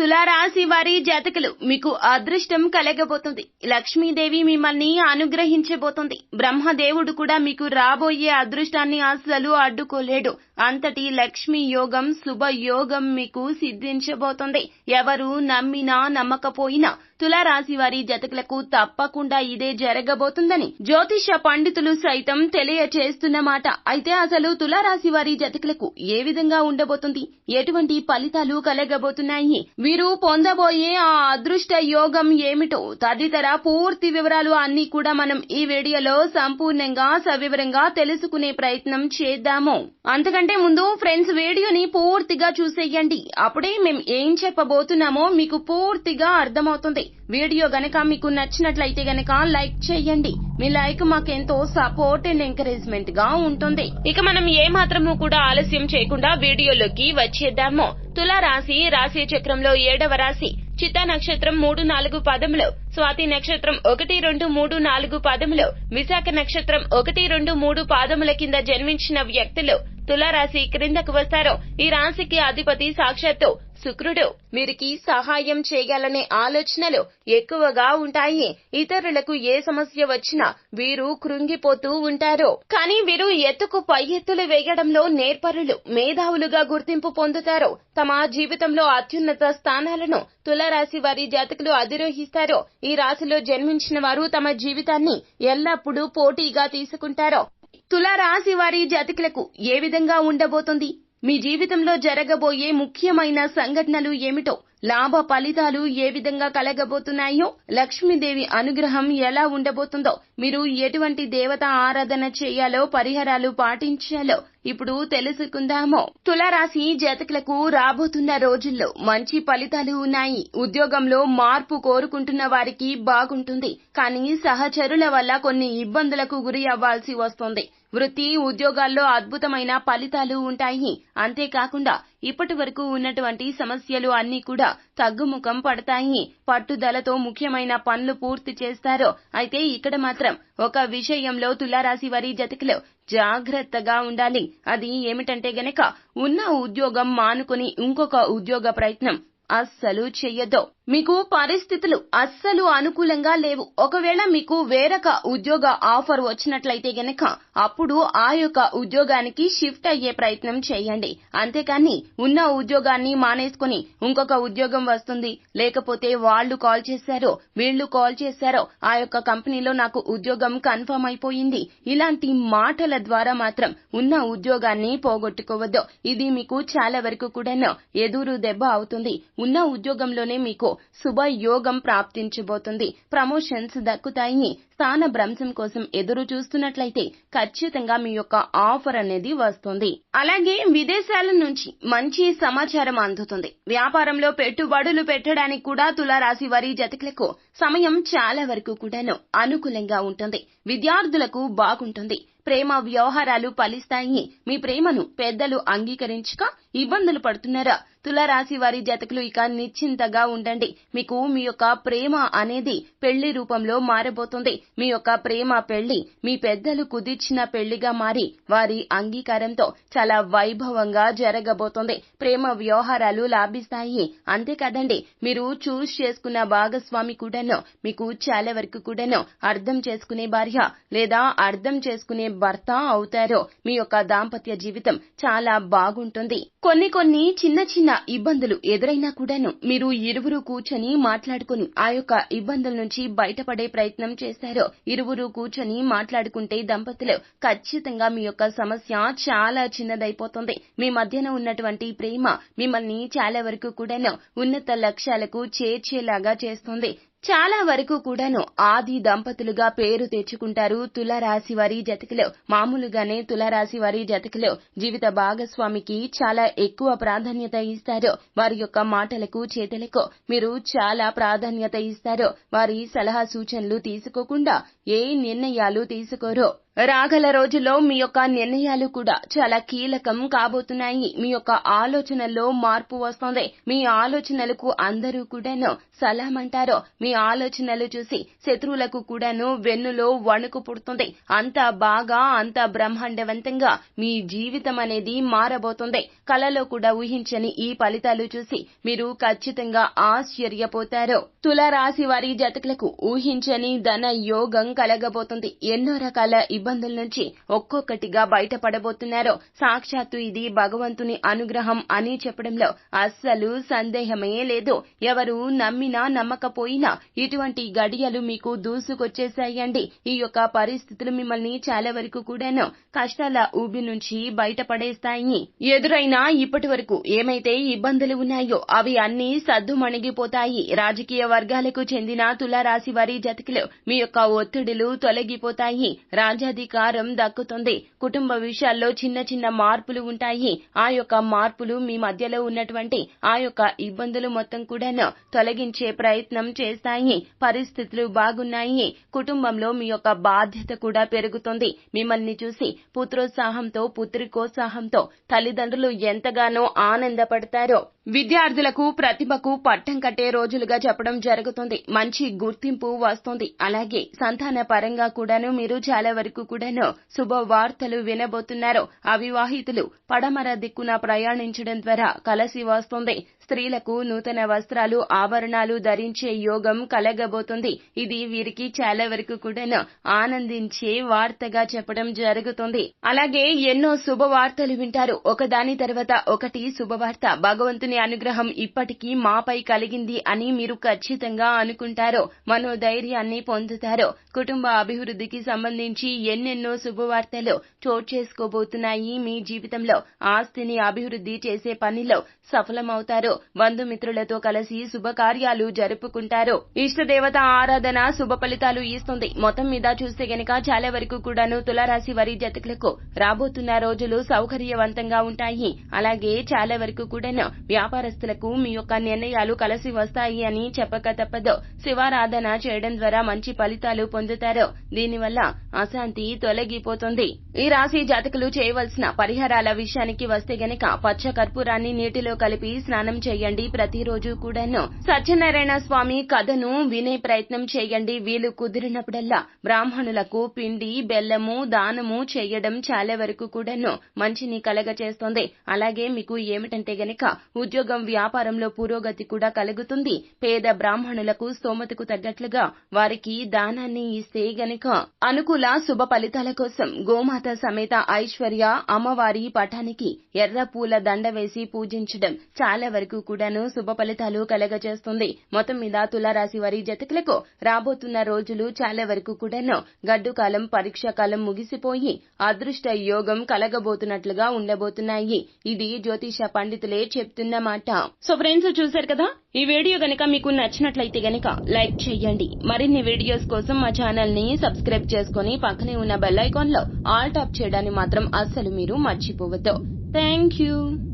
తులారాశి వారి జాతకులు మీకు అదృష్టం కలగబోతుంది. లక్ష్మీదేవి మిమ్మల్ని అనుగ్రహించబోతుంది. బ్రహ్మదేవుడు కూడా మీకు రాబోయే అదృష్టాన్ని అస్సలు అడ్డుకోలేడు. అంతటి లక్ష్మీ యోగం శుభ యోగం మీకు సిద్ధించబోతుంది. ఎవరు నమ్మినా నమ్మకపోయినా తులారాశి వారి జతకులకు తప్పకుండా ఇదే జరగబోతుందని జ్యోతిష పండితులు సైతం తెలియచేస్తున్నమాట అయితే అసలు తులారాశి వారి జతకులకు ఏ విధంగా ఉండబోతుంది? ఎటువంటి ఫలితాలు కలగబోతున్నాయి? వీరు పొందబోయే ఆ అదృష్ట యోగం ఏమిటో తదితర పూర్తి వివరాలు అన్ని కూడా మనం ఈ వీడియోలో సంపూర్ణంగా సవివరంగా తెలుసుకునే ప్రయత్నం చేద్దాము. అంతకంటే ముందు ఫ్రెండ్స్ వీడియోని పూర్తిగా చూసేయండి. అప్పుడే మేము ఏం చెప్పబోతున్నామో మీకు పూర్తిగా అర్థమవుతుంది. వీడియో గనక మీకు నచ్చినట్లయితే గనక లైక్ చేయండి. మీ లైక్ మాకెంతో సపోర్ట్ అండ్ ఎంకరేజ్మెంట్గా ఉంటుంది. ఇక మనం ఏ మాత్రము కూడా ఆలస్యం చేయకుండా వీడియోలోకి వచ్చేద్దాము. తుల రాశి రాశి చక్రంలో ఏడవ రాశి. చిత్తా నక్షత్రం మూడు నాలుగు పదములు. స్వాతి నక్షత్రం ఒకటి రెండు మూడు నాలుగు పదములు. విశాఖ నక్షత్రం ఒకటి రెండు మూడు పాదముల కింద జన్మించిన వ్యక్తులు తులారాశి క్రిందకు వస్తారు. ఈ రాశికి అధిపతి సాక్షాత్తు శుక్రుడు వీరికి సహాయం చేయాలనే ఆలోచనలు ఎక్కువగా ఉంటాయి. ఇతరులకు ఏ సమస్య వచ్చినా వీరు కృంగిపోతూ ఉంటారు. కానీ వీరు ఎత్తుకు పై ఎత్తులు వేయడంలో నేర్పరులు మేధావులుగా గుర్తింపు పొందుతారు. తమ జీవితంలో అత్యున్నత స్థానాలను తులరాశి వారి జాతకులు అధిరోహిస్తారు. ఈ రాశిలో జన్మించిన వారు తమ జీవితాన్ని ఎల్లప్పుడూ పోటీగా తీసుకుంటారు. తులారాశి వారి జాతకులకు ఏ విధంగా ఉండబోతుంది? మీ జీవితంలో జరగబోయే ముఖ్యమైన సంఘటనలు ఏమిటో లాభ ఫలితాలు ఏ విధంగా కలగబోతున్నాయో లక్ష్మీదేవి అనుగ్రహం ఎలా ఉండబోతుందో మీరు ఎటువంటి దేవత ఆరాధన చేయాలో పరిహారాలు పాటించాలో ఇప్పుడు తెలుసుకుందాము. తులారాశి జాతకులకు రాబోతున్న రోజుల్లో మంచి ఫలితాలు ఉన్నాయి. ఉద్యోగంలో మార్పు కోరుకుంటున్న వారికి బాగుంటుంది. కానీ సహచరుల వల్ల కొన్ని ఇబ్బందులకు గురి అవ్వాల్సి వస్తుంది. వృత్తి ఉద్యోగాల్లో అద్భుతమైన ఫలితాలు ఉంటాయి. అంతేకాకుండా ఇప్పటి వరకు ఉన్నటువంటి సమస్యలు అన్నీ కూడా తగ్గుముఖం పడతాయి. పట్టుదలతో ముఖ్యమైన పనులు పూర్తి చేస్తారు అయితే ఇక్కడ మాత్రం ఒక విషయంలో తులారాశి వారి జతకులు జాగ్రత్తగా ఉండాలి. అది ఏమిటంటే గనక ఉన్న ఉద్యోగం మానుకుని ఇంకొక ఉద్యోగ ప్రయత్నం అస్సలు చెయ్యొద్దు. మీకు పరిస్థితులు అస్సలు అనుకూలంగా లేవు. ఒకవేళ మీకు వేరొక ఉద్యోగ ఆఫర్ వచ్చినట్లయితే గనక అప్పుడు ఆ యొక్క ఉద్యోగానికి షిఫ్ట్ అయ్యే ప్రయత్నం చేయండి. అంతేకాని ఉన్న ఉద్యోగాన్ని మానేసుకుని ఇంకొక ఉద్యోగం వస్తుంది. లేకపోతే వాళ్ళు కాల్ చేశారో వీళ్ళు కాల్ చేశారో ఆ యొక్క కంపెనీలో నాకు ఉద్యోగం కన్ఫర్మ్ అయిపోయింది. ఇలాంటి మాటల ద్వారా మాత్రం ఉన్న ఉద్యోగాన్ని పోగొట్టుకోవద్దు. ఇది మీకు చాలా వరకు కూడాను ఎదురు దెబ్బ అవుతుంది. ఉన్న ఉద్యోగంలోనే మీకు శుభయోగం ప్రాప్తించబోతుంది. ప్రమోషన్స్ దక్కుతాయి. స్థాన భ్రంశం కోసం ఎదురు చూస్తున్నట్లయితే ఖచ్చితంగా మీ యొక్క ఆఫర్ అనేది వస్తుంది. అలాగే విదేశాల నుంచి మంచి సమాచారం అందుతుంది. వ్యాపారంలో పెట్టుబడులు పెట్టడానికి కూడా తులారాశి వారి జతకులకు సమయం చాలా వరకు కూడాను అనుకూలంగా ఉంటుంది. విద్యార్థులకు బాగుంటుంది. ప్రేమ వ్యవహారాలు ఫలిస్తాయి. మీ ప్రేమను పెద్దలు అంగీకరించక ఇబ్బందులు పడుతున్నారా? తులారాశి వారి జతకులు ఇక నిశ్చింతగా ఉండండి. మీకు మీ యొక్క ప్రేమ అనేది పెళ్ళి రూపంలో మారబోతుంది. మీ యొక్క ప్రేమ పెళ్ళి మీ పెద్దలు కుదిర్చిన పెళ్ళిగా మారి వారి అంగీకారంతో చాలా వైభవంగా జరగబోతుంది. ప్రేమ వ్యవహారాలు లాభిస్తాయి. అంతేకాదండి మీరు చూస్ చేసుకున్న భాగస్వామి కూడాను మీకు చాలా వరకు కూడాను అర్థం చేసుకునే భార్య లేదా అర్థం చేసుకునే భర్త అవుతారో. మీ యొక్క దాంపత్య జీవితం చాలా బాగుంటుంది. కొన్ని కొన్ని చిన్న చిన్న ఇబ్బందులు ఎదురైనా కూడాను మీరు ఇరువురు కూర్చొని మాట్లాడుకుని ఆ యొక్క ఇబ్బందుల నుంచి బయటపడే ప్రయత్నం చేశారో ఇరువురు కూర్చొని మాట్లాడుకుంటే దంపతులు ఖచ్చితంగా మీ యొక్క సమస్య చాలా చిన్నదైపోతుంది. మీ మధ్యన ఉన్నటువంటి ప్రేమ మిమ్మల్ని చాలా వరకు కూడాను ఉన్నత లక్ష్యాలకు చేర్చేలాగా చేస్తుంది. చాలా వరకు కూడాను ఆది దంపతులుగా పేరు తెచ్చుకుంటారు. తులారాశి వారి జతకులు మామూలుగానే తులారాశి వారి జతకులు జీవిత భాగస్వామికి చాలా ఎక్కువ ప్రాధాన్యత ఇస్తారు. వారి యొక్క మాటలకు చేతలకు మీరు చాలా ప్రాధాన్యత ఇస్తారు. వారి సలహా సూచనలు తీసుకోకుండా ఏ నిర్ణయాలు తీసుకోరు. రాగల రోజుల్లో మీ యొక్క నిర్ణయాలు కూడా చాలా కీలకం కాబోతున్నాయి. మీ యొక్క ఆలోచనల్లో మార్పు వస్తుంది. మీ ఆలోచనలకు అందరూ కూడాను సలాం అంటారు మీ ఆలోచనలు చూసి శత్రువులకు కూడాను వెన్నులో వణుకు పుడుతుంది. అంత బాగా అంత బ్రహ్మాండవంతంగా మీ జీవితం అనేది మారబోతుంది. కలలో కూడా ఊహించని ఈ ఫలితాలు చూసి మీరు ఖచ్చితంగా ఆశ్చర్యపోతారు. తులారాశి వారి జతకులకు ఊహించని ధన యోగం కలగబోతుంది. ఎన్నో రకాల ఇబ్బందుల నుంచి ఒక్కొక్కటిగా బయటపడబోతున్నారో. సాక్షాత్తు ఇది భగవంతుని అనుగ్రహం అని చెప్పడంలో అస్సలు సందేహమే లేదు. ఎవరు నమ్మినా నమ్మకపోయినా ఇటువంటి గడియలు మీకు దూసుకొచ్చేసాయండి ఈ యొక్క పరిస్థితులు మిమ్మల్ని చాలా వరకు కూడాను కష్టాల ఊబి నుంచి బయటపడేస్తాయి. ఎదురైనా ఇప్పటి వరకు ఏమైతే ఇబ్బందులు ఉన్నాయో అవి అన్ని సద్దుమణిగిపోతాయి. రాజకీయ వర్గాలకు చెందిన తులారాశి వారి జతకిలో మీ యొక్క ఒత్తిడులు తొలగిపోతాయి. రాజా రాజ్యాధికారం దక్కుతుంది. కుటుంబ విషయాల్లో చిన్న చిన్న మార్పులు ఉంటాయి. ఆ యొక్క మార్పులు మీ మధ్యలో ఉన్నటువంటి ఆ యొక్క ఇబ్బందులు మొత్తం కూడాను తొలగించే ప్రయత్నం చేస్తాయి. పరిస్థితులు బాగున్నాయి. కుటుంబంలో మీ యొక్క బాధ్యత కూడా పెరుగుతుంది. మిమ్మల్ని చూసి పుత్రోత్సాహంతో పుత్రికోత్సాహంతో తల్లిదండ్రులు ఎంతగానో ఆనందపడతారో విద్యార్థులకు ప్రతిభకు పట్టం కట్టే రోజులుగా చెప్పడం జరుగుతుంది. మంచి గుర్తింపు వస్తుంది. అలాగే సంతాన పరంగా కూడాను మీరు చాలా వరకు కూడాను శుభవార్తలు వినబోతున్నారు. అవివాహితులు పడమర దిక్కున ప్రయాణించడం ద్వారా కలసి వస్తుంది. స్త్రీలకు నూతన వస్త్రాలు ఆభరణాలు ధరించే యోగం కలగబోతుంది. ఇది వీరికి చాలా వరకు కూడాను ఆనందించే వార్తగా చెప్పడం జరుగుతుంది. అలాగే ఎన్నో శుభవార్తలు వింటారు. ఒకదాని తర్వాత ఒకటి శుభవార్త. భగవంతుని అనుగ్రహం ఇప్పటికీ మాపై కలిగింది అని మీరు ఖచ్చితంగా అనుకుంటారు మనోధైర్యాన్ని పొందుతారు కుటుంబ అభివృద్ధికి సంబంధించి ఎన్నెన్నో శుభవార్తలు చోటు చేసుకోబోతున్నాయి మీ జీవితంలో. ఆస్తిని అభివృద్ధి చేసే పనిలో సఫలమవుతారు బంధుమిత్రులతో కలిసి శుభకార్యాలు జరుపుకుంటారు. ఇష్టదేవత ఆరాధన శుభ ఫలితాలు ఇస్తుంది. మొత్తం మీద చూస్తే గనక చాలా వరకు కూడాను తులారాశి వారి జతకులకు రాబోతున్న రోజులు సౌకర్యవంతంగా ఉంటాయి. అలాగే చాలా వరకు కూడాను వ్యాపారస్తులకు మీ యొక్క నిర్ణయాలు కలిసి వస్తాయి అని చెప్పక తప్పదు. శివారాధన చేయడం ద్వారా మంచి ఫలితాలు పొందుతారు. దీనివల్ల అశాంతి తొలగిపోతుంది. ఈ రాశి జాతకులు చేయవలసిన పరిహారాల విషయానికి వస్తే గనక పచ్చ కర్పూరాన్ని నీటిలో కలిపి స్నానం చేయండి. ప్రతిరోజు కూడాను సత్యనారాయణ స్వామి కథను వినే ప్రయత్నం చేయండి. వీలు కుదిరినప్పుడల్లా బ్రాహ్మణులకు పిండి బెల్లము దానము చేయడం చాలా వరకు కూడాను మంచిని కలగచేస్తుంది. అలాగే మీకు ఏమిటంటే గనక ఉద్యోగం వ్యాపారంలో పురోగతి కూడా కలుగుతుంది. పేద బ్రాహ్మణులకు స్తోమతకు తగ్గట్లుగా వారికి దానాన్ని ఇస్తే గనక అనుకూల శుభ ఫలితాల కోసం గోమాత సమేత ఐశ్వర్య అమ్మవారి పటానికి ఎర్ర పూల దండ వేసి పూజించడం చాలా వరకు కూడాను శుభ ఫలితాలు కలగజేస్తుంది. మొత్తం మీద తులారాశి వారి జతకులకు రాబోతున్న రోజులు చాలా వరకు కూడాను గడ్డు కాలం పరీక్ష కాలం ముగిసిపోయి అదృష్ట యోగం కలగబోతున్నట్లుగా ఉండబోతున్నాయి. ఇది జ్యోతిష పండితులే చెప్తున్న మాట. సో ఫ్రెండ్స్ చూశారు కదా? ఈ వీడియో గనక మీకు నచ్చినట్లయితే గనక లైక్ చేయండి. మరిన్ని వీడియోస్ కోసం మా ఛానల్ని సబ్స్క్రైబ్ చేసుకుని పక్కనే ఉన్న బెల్ ఐకాన్లో ఆల్ టాప్ చేయడాన్ని మాత్రం అస్సలు మీరు మర్చిపోవద్దు. Thank you.